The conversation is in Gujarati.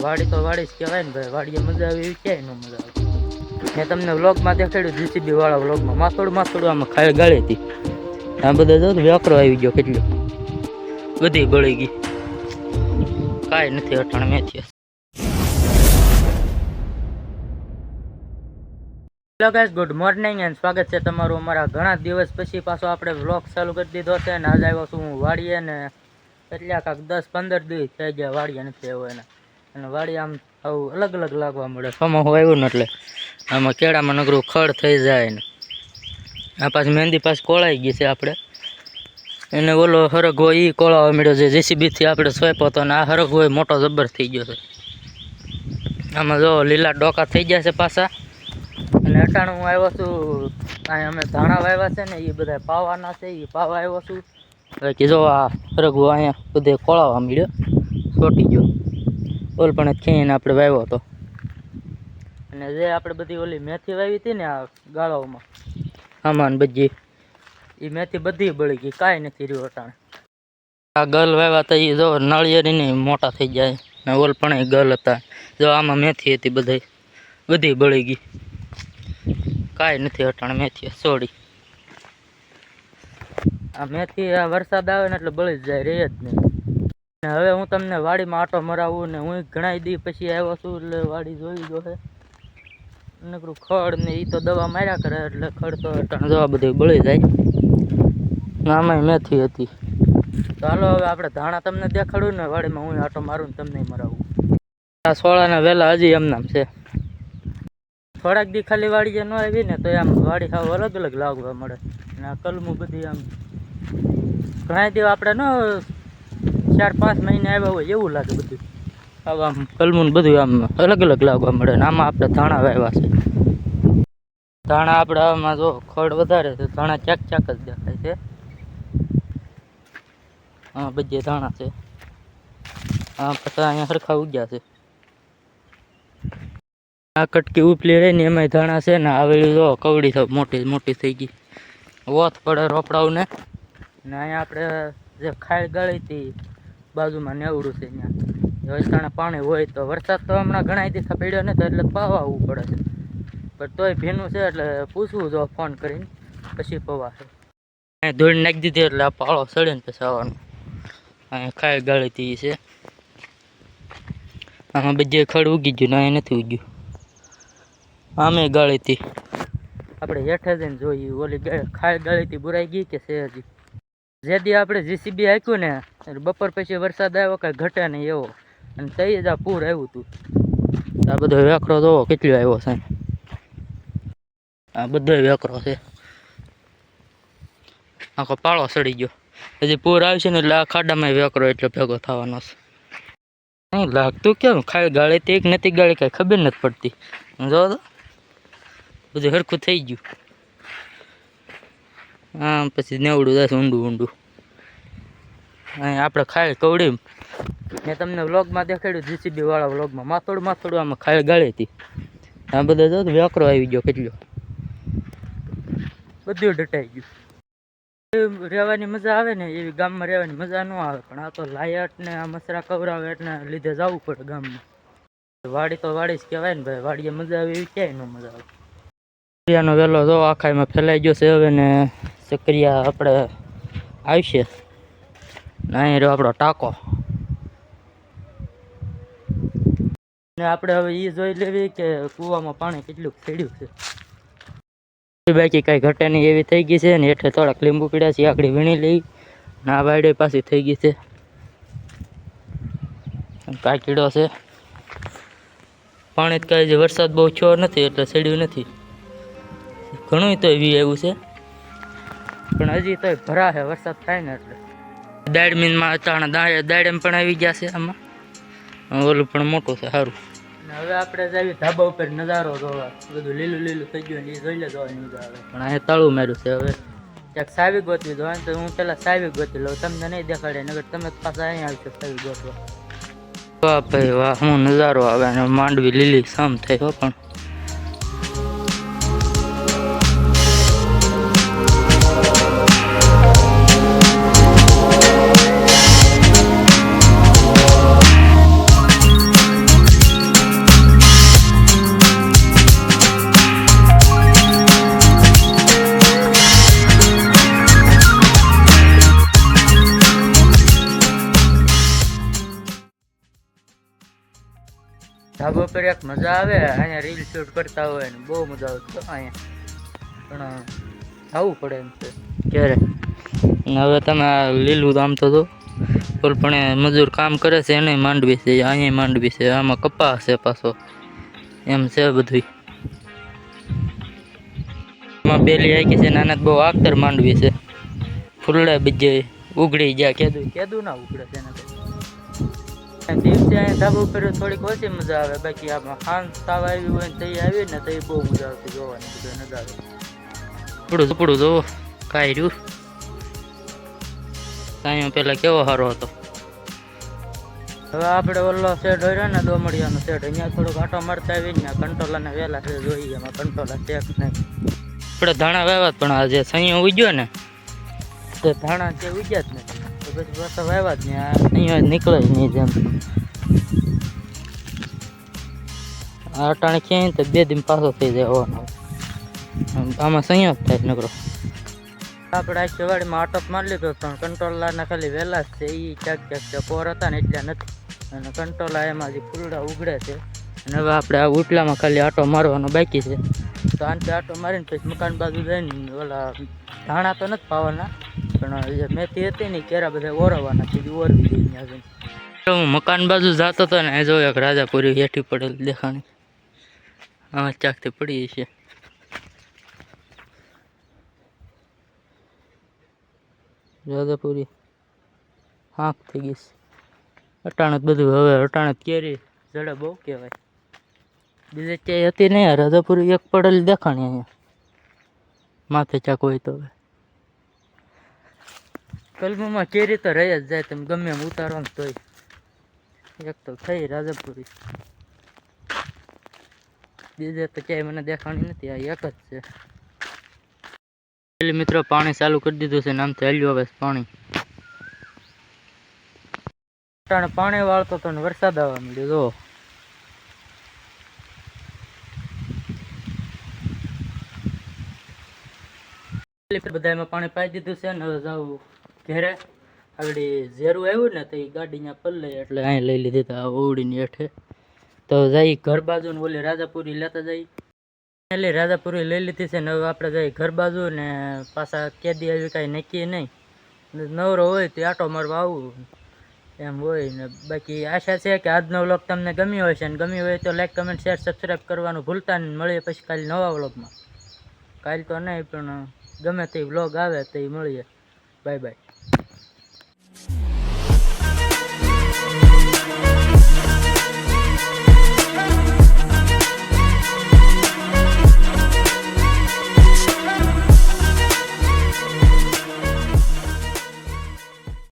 વાડી તો વાડી જ કહેવાય ને ભાઈ. વાડીએ મજા આવે એવી ક્યાંય ન મજા આવે. મેં તમને વ્લોગમાં દેખાડ્યું જીસીબી વાળા વ્લોગમાં. માથોડું માથોડું આમાં ખાઈ ગાળી હતી. આ બધા જો વ્યાકરો આવી ગયો કેટલો. બધી બળી ગઈ. કાંઈ નથી અટાણ મેથી હેલો ગુડ મોર્નિંગ એન્ડ સ્વાગત છે તમારું અમારા ઘણા દિવસ પછી પાછો આપણે વ્લોગ ચાલુ કરી દીધો છે અને આજે આવ્યો છું હું વાડીએ ને એટલે કાંક દસ પંદર દિવસ થઈ ગયા વાડીએ નથી આવ્યો એના. અને વાડી આમ આવું અલગ અલગ લાગવા મળે. ચોમાસું આવ્યું ને એટલે આમાં કેળામાં નગરું ખડ થઈ જાય ને. આ પાછી મહેંદી પાછી કોળાઈ ગઈ છે આપણે. એને ઓલો હરગવો એ કોળાવા મળ્યો છે જેસીબીથી આપણે સ્વેપો હતો અને આ હરગવો હોય મોટો જબર થઈ ગયો છે. આમાં જો લીલા ડોકા થઈ ગયા છે પાછા. અને અટાણું હું આવ્યો છું, કાંઈ અમે ધાણા વાવ્યા છે ને એ બધા પાવાના છે એ પાવા આવ્યો છું. હવે જો આ હરગવો અહીંયા બધે કોળાવા મળ્યો. છોટી ગયો. ઓલ પણ ખીને આપણે વાવ્યો હતો. અને જે આપણે બધી ઓલી મેથી વાવી હતી ને આ ગાળાઓમાં, આમાં બધી એ મેથી બધી બળી ગઈ, કાંઈ નથી રહ્યું અટાણે. આ ગલ વાવ્યા હતા એ જો નાળિયેરીને મોટા થઈ જાય ને ઓલ પણ ગલ હતા. જો આમાં મેથી હતી બધી બધી બળી ગઈ. કાંઈ નથી અટાણે મેથી, સોડી. આ મેથી આ વરસાદ આવે ને એટલે બળી જ જાય, રહે જ નહીં. હવે હું તમને વાડીમાં આટો મરાવું ને હું ઘણા દી પછી આવ્યો છું એટલે વાડી જોઈ જો છે. નકરું ખડ ને એ તો દવા માર્યા કરે એટલે ખડ તો અટાણે જવા બધી બળી જાય. ને મેથી હતી. તો હાલો હવે આપણે ધાણા તમને દેખાડું ને વાડીમાં હું આટો મારું તમને મરાવું. આ સોળાના વહેલા હજી એમનામ છે. થોડાક દી ખાલી વાડીએ ન આવી ને તો આમ વાડી સાવ અલગ અલગ લાગવા મળે. અને આ કલમું બધી આમ ઘણા દી આપણે ન ચાર, પાંચ મહિને આવ્યા હોય એવું લાગે બધું. આમ કલમું બધું આમ અલગ અલગ લાગવા મળે ને આમાં આપણે ધાણા વાવ્યા છે. ધાણા આપણે આમાં જો ખડ વધારે છે, ધાણા ચાક ચાક જ દેખાય છે. હા બધે ધાણા છે. હા પછી અહીંયા સરખા ઉગ્યા છે. આ કટકી ઉપલી રહી ને એમાંય ધાણા છે ને આવેલી જો કવડી મોટી મોટી થઈ ગઈ. ઓથ પડે રોપડાઓને. ને અહીંયા આપણે જે ખાઈ ગળી હતી બાજુમાં નેવડું છે ત્યાં. વલસાણે પાણી હોય તો વરસાદ તો હમણાં ઘણા દિવસ પડ્યો નથી એટલે પાવા આવવું પડે છે. પણ તોય ભીનું છે એટલે પૂછવું જો ફોન કરીને, પછી પવાશે અહીંયા ધૂળ નાખી દીધી એટલે આ પાળો સડે ને પછી આવવાનું અહીંયા ખાઈ ગાળી હતી છે. આમાં બધે ખડ ઉગી ગયું ને નથી ઉગ્યું. આમે ગાળી હતી આપણે હેઠે જઈને જોઈએ ઓલી ખાઈ ગાળી હતી બુરાઈ ગઈ કે છે હજી? જે દી આપણે જીસીબી હાંક્યું ને બપોર પછી વરસાદ આવ્યો કાંઈ ઘટે નહીં એવો. અને તઈ જ આ પૂર આવ્યું હતું આ બધો વેકરો જોવો, કેટલો આવ્યો છે. આ બધો વેકરો છે. આખો પાળો સડી ગયો. હજી પૂર આવશે ને એટલે આ ખાડામાં વેકરો એટલો ભેગો થવાનો છે. નહીં લાગતું કેમ? ખાલી ગાળી તે એક નથી ગાળી, કાંઈ ખબર નથી પડતી. જો બધું હરખું થઈ ગયું. આમ પછી નેવડું દસ ઊંડું ઊંડું. આપણે ખાઈ કવડી મેં તમને વ્લોગમાં દેખાડ્યું જીસીબી વાળા વ્લોગમાં. માથોડું માથોડું આમાં ખાઈ ગાળી હતી. આ બધા જો તો વેકરો આવી ગયો, કેટલો. બધું ડટાઈ ગયું. રહેવાની મજા આવે ને, એવી ગામમાં રહેવાની મજા ન આવે. પણ આ તો લાયટ ને આ મસરા કવરાવે એટલે લીધે જવું પડે ગામમાં. વાડી તો વાડી જ કહેવાય ને ભાઈ, વાડીએ મજા આવે એવી ક્યાંય ન મજા આવે. સક્રિયાનો વેલો જો આખામાં ફેલાઈ ગયો છે હવે ને સક્રિયા આપણે આવશે. અહીં રહ્યો આપણો ટાંકો. ને આપણે હવે એ જોઈ લેવી કે કૂવામાં પાણી કેટલું ખેડ્યું છે. બાકી કાંઈ ઘટે નહીં એવી થઈ ગઈ છે ને હેઠે થોડાક લીંબુ પીડ્યા છે આકડી વીણી લઈ. ને આ બાયડે પાછી થઈ ગઈ છે. કાંઈ કીડો છે. પાણી કાંઈ વરસાદ બહુ થયો નથી એટલે સડ્યું નથી. ઘણું તો એવી એવું છે. પણ હજી તો ભરાશે વરસાદ થાય ને એટલે. દાડમીનમાં અચાણા દાડ દાડેમ પણ આવી ગયા છે આમાં. ઓલું પણ મોટું છે સારું. હવે આપણે જાવી ધાબા ઉપર નજારો જોવા. બધું લીલું લીલું થઈ ગયું એ જોઈ લે જોવાની મજા આવે. પણ અહીંયા તળું માર્યું છે હવે. ક્યાંક સાવી ગોતવી જોવા તો હું પેલા સાવી ગોતી લઉં. તમને નહીં દેખાડે નગર તમે પાછા અહીંયા આવશો સાવી ગોતવા. વાહ ભાઈ વાહ હું નજારો આવે અને માંડવી લીલી સમ થઈ હો પણ. ધાબા પર એક મજા આવે, અહીંયા રીલ શૂટ કરતા હોય ને બહુ મજા આવતી અહીંયા. પણ આવવું પડે એમ છે. ક્યારે? હવે તમે આ લીલું આમ તો જો પણ મજૂર કામ કરે છે, એને માંડવી છે, અહીંયા માંડવી છે, આમાં કપાસ છે પાછો. એમ છે બધું એમાં પેલી આખી છે, નાના બહુ આખતર માંડવી છે. ફૂલડા બીજે ઉગડી ગયા, કેદું કેદું ના ઉગડે છે એના દિવસે અહીંયા ધાબા ઉપર થોડીક ઓછી મજા આવે. બાકી આમાં ખાન તાવ આવી હોય ને તઈ આવી ને તઈ બહુ મજા આવતી જોવાની બધો નજારો. થોડું થોડું જોવો કાંઈ રહ્યું. કાંઈ પેલા કેવો સારો હતો. હવે આપણે ઓલો શેડ હોય ને દોમડિયાનો શેડ અહીંયા થોડોક આટો મારતા આવી ને કંટોલાને વહેલા છે, જોઈએ એમાં કંટોલા ચેક નહીં. આપણે ધાણા વાવ્યા પણ આ જે સૈયો ઉગ્યો ને, તે ધાણા જે ઉગ્યા જ નથી. તો પછી પાછા આવ્યા જ નહીં આ જ નીકળે જ નહીં જેમ અટાણે ક્યાંય તો બે દિન પાછો થઈ જાય હોવાનો આમાં સૈયો જ થાય નકરો આપણે આખી વાડીમાં આટો જ મારી લીધો પણ કંટ્રોલરના ખાલી વહેલા જ છે એ ક્યાંક ક્યાંક પોર હતા ને એટલે નથી અને કંટ્રોલા એમાં જે ફૂલડા ઉગડે છે અને હવે આપણે આ ઉટલામાં ખાલી આટો મારવાનો બાકી છે તો આનથી આટો મારીને પછી મકાન બાજુ જઈને ઓલા ધાણા તો નથી પાવાના પણ જે મેથી હતી ને ઈ કેરા બધા ઓરવવાના છે, ઈ ઓરવી દઈ ત્યાં જઈને. હું મકાન બાજુ જતો હતો ને એ જો એક રાજાપુરી હેઠી પડેલ દેખાણી. આમાં ચાકથી પડી છે. રાજાપુરી હાંક થઈ ગઈ છે. અટાણે જ બધું હવે, અટાણે જ કેરી, જડે બહુ કહેવાય. બીજે ક્યાંય હતી નહીં, આ રાજાપુરી એક પડેલી દેખાણી અહીંયા. માથે ચાક હોય તો હવે. કલમમાં કેરી તો રહી જ જાય તમે ગમે એમ ઉતારો ને તોય. એક તો થઈ રાજાપુરી. બીજે તો ક્યાંય મને દેખાણી નથી, આ એક જ છે. મિત્રો પાણી ચાલુ કરી દીધું છે નામથી હાલ્યું હવે પાણી. પાણી વાળતો તો વરસાદ આવવા મળ્યો જો બધા એમાં પાણી પાઈ દીધું છે ને, હવે જાવ. ઘેરે આગળ ઝેરું આવ્યું ને તો એ ગાડી ત્યાં પલ્લે એટલે અહીં લઈ લીધી તા ઓવડીની હેઠે. તો જઈ ઘર બાજુ ને ઓલી રાજાપુરી લેતા જઈ એટલે રાજાપુરી લઈ લીધી છે ને હવે આપણે જઈ ઘર બાજુ ને પાછા કેદી આવી કાંઈ નક્કી નહીં. નવરો હોય તો આટો મારવા આવું. એમ હોય ને બાકી આશા છે કે આજનો વ્લોગ તમને ગમ્યો હશે ને ગમ્યો હોય તો લાઈક કમેન્ટ શેર સબસ્ક્રાઈબ કરવાનું ભૂલતા નહીં. મળીએ પછી કાલે નવા વ્લોગમાં. કાલ તો નહીં પણ ગમે તે વ્લોગ આવે તો એ મળીએ. Bye bye